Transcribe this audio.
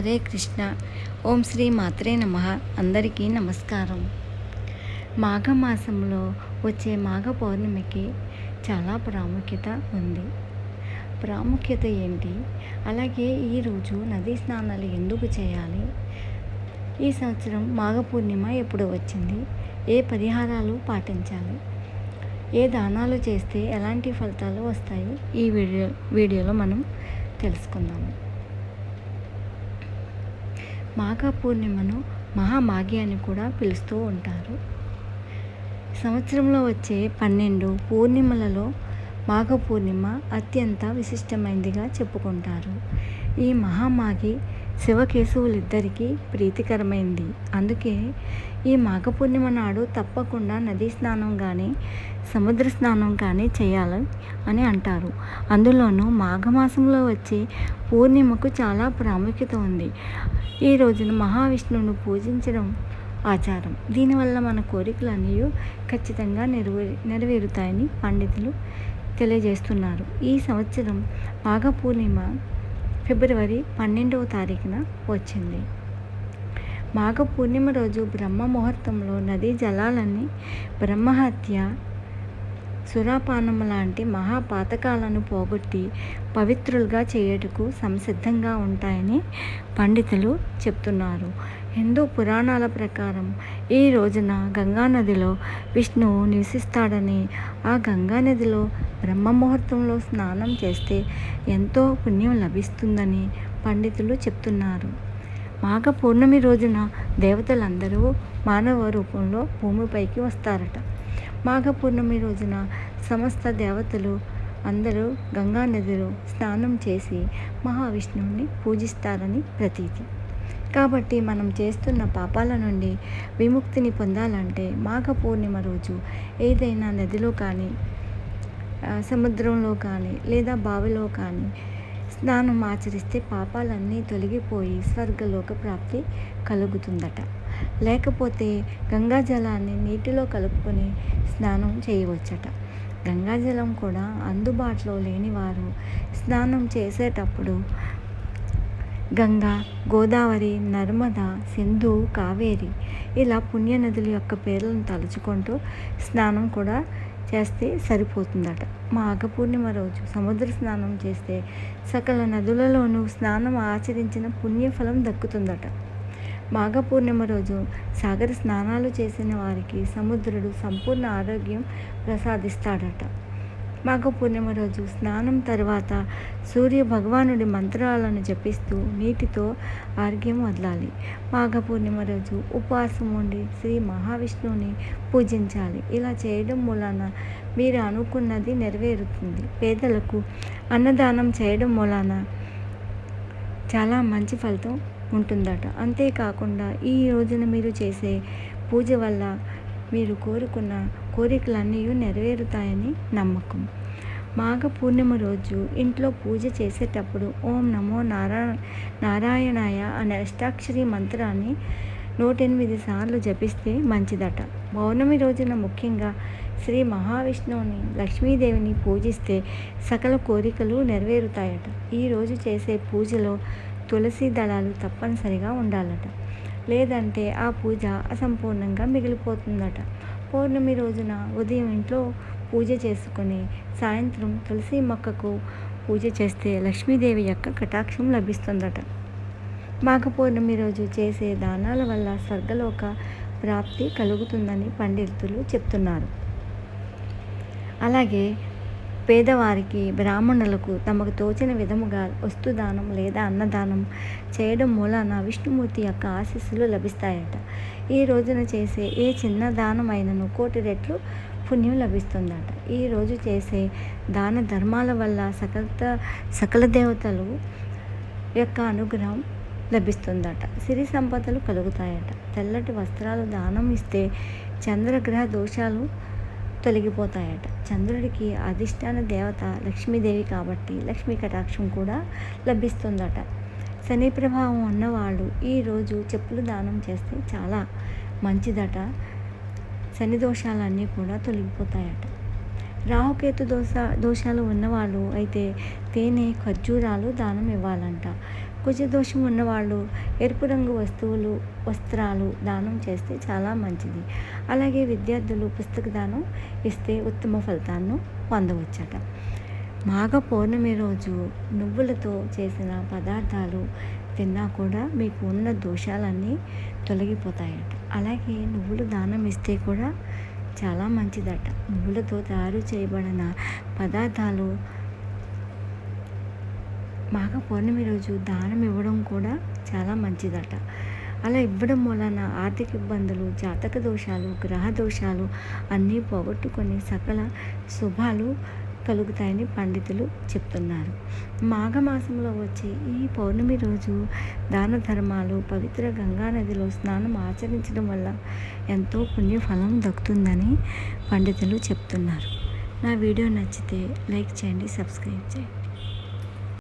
హరే కృష్ణ. ఓం శ్రీ మాత్రే నమ. అందరికీ నమస్కారం. మాఘమాసంలో వచ్చే మాఘ పౌర్ణమికి చాలా ప్రాముఖ్యత ఉంది. ప్రాముఖ్యత ఏంటి? అలాగే ఈరోజు నదీ స్నానాలు ఎందుకు చేయాలి? ఈ సంవత్సరం మాఘ పూర్ణిమ ఎప్పుడు వచ్చింది? ఏ పరిహారాలు పాటించాలి? ఏ దానాలు చేస్తే ఎలాంటి ఫలితాలు వస్తాయి? ఈ వీడియో వీడియోలో మనం తెలుసుకుందాము. మాఘ పూర్ణిమను మహామాఘి అని కూడా పిలుస్తూ ఉంటారు. సంవత్సరంలో వచ్చే పన్నెండు పూర్ణిమలలో మాఘ పూర్ణిమ అత్యంత విశిష్టమైనదిగా చెప్పుకుంటారు. ఈ మహామాఘి శివకేశవులిద్దరికీ ప్రీతికరమైంది. అందుకే ఈ మాఘ పూర్ణిమ నాడు తప్పకుండా నదీ స్నానం కానీ సముద్ర స్నానం కానీ చేయాలి అని అంటారు. అందులోనూ మాఘమాసంలో వచ్చే పూర్ణిమకు చాలా ప్రాముఖ్యత ఉంది. ఈ రోజున మహావిష్ణువును పూజించడం ఆచారం. దీనివల్ల మన కోరికలు అనేవి ఖచ్చితంగా నెరవే నెరవేరుతాయని పండితులు తెలియజేస్తున్నారు. ఈ సంవత్సరం మాఘ పూర్ణిమ ఫిబ్రవరి పన్నెండవ తారీఖున వచ్చింది. మాఘ పూర్ణిమ రోజు బ్రహ్మ ముహూర్తంలో నదీ జలాలన్నీ బ్రహ్మహత్య సురాపానం లాంటి మహాపాతకాలను పోగొట్టి పవిత్రులుగా చేయుటకు సంసిద్ధంగా ఉంటాయని పండితులు చెప్తున్నారు. హిందూ పురాణాల ప్రకారం ఈ రోజున గంగానదిలో విష్ణువు నివసిస్తాడని ఆ గంగానదిలో బ్రహ్మ ముహూర్తంలో స్నానం చేస్తే ఎంతో పుణ్యం లభిస్తుందని పండితులు చెప్తున్నారు. మాఘ పౌర్ణమి రోజున దేవతలందరూ మానవ రూపంలో భూమిపైకి వస్తారట. మాఘ పూర్ణమి రోజున సమస్త దేవతలు అందరూ గంగా నదిలో స్నానం చేసి మహావిష్ణువుని పూజిస్తారని ప్రతీతి. కాబట్టి మనం చేస్తున్న పాపాల నుండి విముక్తిని పొందాలంటే మాఘ పూర్ణిమ రోజు ఏదైనా నదిలో కానీ సముద్రంలో కానీ లేదా బావిలో కానీ స్నానం ఆచరిస్తే పాపాలన్నీ తొలగిపోయి స్వర్గలోక ప్రాప్తి కలుగుతుందట. లేకపోతే గంగా జలాన్ని నీటిలో కలుపుకొని స్నానం చేయవచ్చట. గంగాజలం కూడా అందుబాటులో లేని వారు స్నానం చేసేటప్పుడు గంగా గోదావరి నర్మద సింధు కావేరి ఇలా పుణ్యనదుల యొక్క పేర్లను తలుచుకుంటూ స్నానం కూడా చేస్తే సరిపోతుందట. మాఘ పూర్ణిమ రోజు సముద్ర స్నానం చేస్తే సకల నదులలోనూ స్నానం ఆచరించిన పుణ్యఫలం దక్కుతుందట. మాఘ పూర్ణిమ రోజు సాగర స్నానాలు చేసిన వారికి సముద్రుడు సంపూర్ణ ఆరోగ్యం ప్రసాదిస్తాడట. మాఘ పూర్ణిమ రోజు స్నానం తర్వాత సూర్య భగవానుడి మంత్రాలను జపిస్తూ నీటితో ఆర్గ్యం వదలాలి. మాఘ పూర్ణిమ రోజు ఉపవాసం ఉండి శ్రీ మహావిష్ణువుని పూజించాలి. ఇలా చేయడం మూలాన మీరు అనుకున్నది నెరవేరుతుంది. పేదలకు అన్నదానం చేయడం మూలాన చాలా మంచి ఫలితం ఉంటుందట. అంతేకాకుండా ఈ రోజున మీరు చేసే పూజ వల్ల మీరు కోరుకున్న కోరికలన్నీ నెరవేరుతాయని నమ్మకం. మాఘ పూర్ణిమ రోజు ఇంట్లో పూజ చేసేటప్పుడు ఓం నమో నారాయణ నారాయణాయ అనే అష్టాక్షరి మంత్రాన్ని నూటెనిమిది సార్లు జపిస్తే మంచిదట. పౌర్ణమి రోజున ముఖ్యంగా శ్రీ మహావిష్ణువుని లక్ష్మీదేవిని పూజిస్తే సకల కోరికలు నెరవేరుతాయట. ఈరోజు చేసే పూజలో తులసి దళాలు తప్పనిసరిగా ఉండాలట. లేదంటే ఆ పూజ అసంపూర్ణంగా మిగిలిపోతుందట. పౌర్ణమి రోజున ఉదయం ఇంట్లో పూజ చేసుకొని సాయంత్రం తులసి మొక్కకు పూజ చేస్తే లక్ష్మీదేవి యొక్క కటాక్షం లభిస్తుందట. మాఘ పౌర్ణమి రోజు చేసే దానాల వల్ల స్వర్గలోక ప్రాప్తి కలుగుతుందని పండితులు చెప్తున్నారు. అలాగే పేదవారికి బ్రాహ్మణులకు తమకు తోచిన విధముగా వస్తుదానం లేదా అన్నదానం చేయడం మూలాన విష్ణుమూర్తి యొక్క ఆశీస్సులు లభిస్తాయట. ఈ రోజున చేసే ఏ చిన్న దానమైనను కోటి రెట్లు పుణ్యం లభిస్తుందట. ఈ రోజు చేసే దాన ధర్మాల వల్ల సకల సకల దేవతలు యొక్క అనుగ్రహం లభిస్తుందట. సిరి సంపదలు కలుగుతాయట. తెల్లటి వస్త్రాలు దానం ఇస్తే చంద్రగ్రహ దోషాలు తొలగిపోతాయట. చంద్రుడికి అధిష్టాన దేవత లక్ష్మీదేవి కాబట్టి లక్ష్మీ కటాక్షం కూడా లభిస్తుందట. శని ప్రభావం ఉన్నవాళ్ళు ఈరోజు చెప్పులు దానం చేస్తే చాలా మంచిదట. శని దోషాలన్నీ కూడా తొలగిపోతాయట. రాహుకేతు దోష దోషాలు ఉన్నవాళ్ళు అయితే తేనె ఖర్జూరాలు దానం ఇవ్వాలంట. కుజదోషం ఉన్నవాళ్ళు ఎరుపు రంగు వస్తువులు వస్త్రాలు దానం చేస్తే చాలా మంచిది. అలాగే విద్యార్థులు పుస్తక దానం ఇస్తే ఉత్తమ ఫలితాలను పొందవచ్చట. మాఘ పౌర్ణమి రోజు నువ్వులతో చేసిన పదార్థాలు తిన్నా కూడా మీకు ఉన్న దోషాలన్నీ తొలగిపోతాయట. అలాగే నువ్వులు దానం ఇస్తే కూడా చాలా మంచిదట. నువ్వులతో తయారు చేయబడిన పదార్థాలు మాఘ పౌర్ణమి రోజు దానం ఇవ్వడం కూడా చాలా మంచిదట. అలా ఇవ్వడం వలన ఆర్థిక ఇబ్బందులు జాతక దోషాలు గ్రహ దోషాలు అన్నీ పోగొట్టుకొని సకల శుభాలు కలుగుతాయని పండితులు చెప్తున్నారు. మాఘమాసంలో వచ్చే ఈ పౌర్ణమి రోజు దాన ధర్మాలు పవిత్ర గంగా నదిలో స్నానం ఆచరించడం వల్ల ఎంతో పుణ్యఫలం దక్కుతుందని పండితులు చెప్తున్నారు. నా వీడియో నచ్చితే లైక్ చేయండి సబ్స్క్రైబ్ చేయండి.